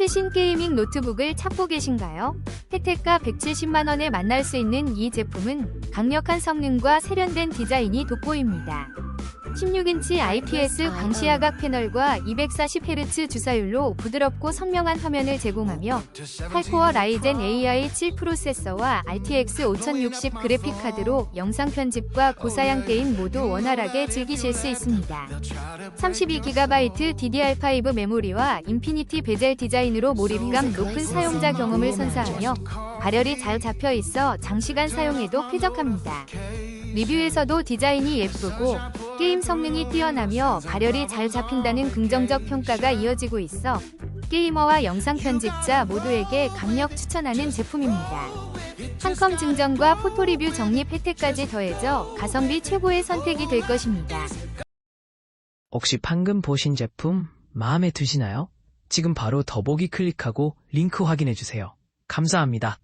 최신 게이밍 노트북을 찾고 계신가요? 혜택가 170만원에 만날 수 있는 이 제품은 강력한 성능과 세련된 디자인이 돋보입니다. 16인치 IPS 광시야각 패널과 240Hz 주사율로 부드럽고 선명한 화면을 제공하며 8코어 라이젠 AI7 프로세서와 RTX 5060 그래픽 카드로 영상 편집과 고사양 게임 모두 원활하게 즐기실 수 있습니다. 32GB DDR5 메모리와 인피니티 베젤 디자인으로 몰입감 높은 사용자 경험을 선사하며 발열이 잘 잡혀 있어 장시간 사용해도 쾌적합니다. 리뷰에서도 디자인이 예쁘고 게임 성능이 뛰어나며 발열이 잘 잡힌다는 긍정적 평가가 이어지고 있어 게이머와 영상 편집자 모두에게 강력 추천하는 제품입니다. 한컴 증정과 포토 리뷰 적립 혜택까지 더해져 가성비 최고의 선택이 될 것입니다. 혹시 방금 보신 제품 마음에 드시나요? 지금 바로 더보기 클릭하고 링크 확인해 주세요. 감사합니다.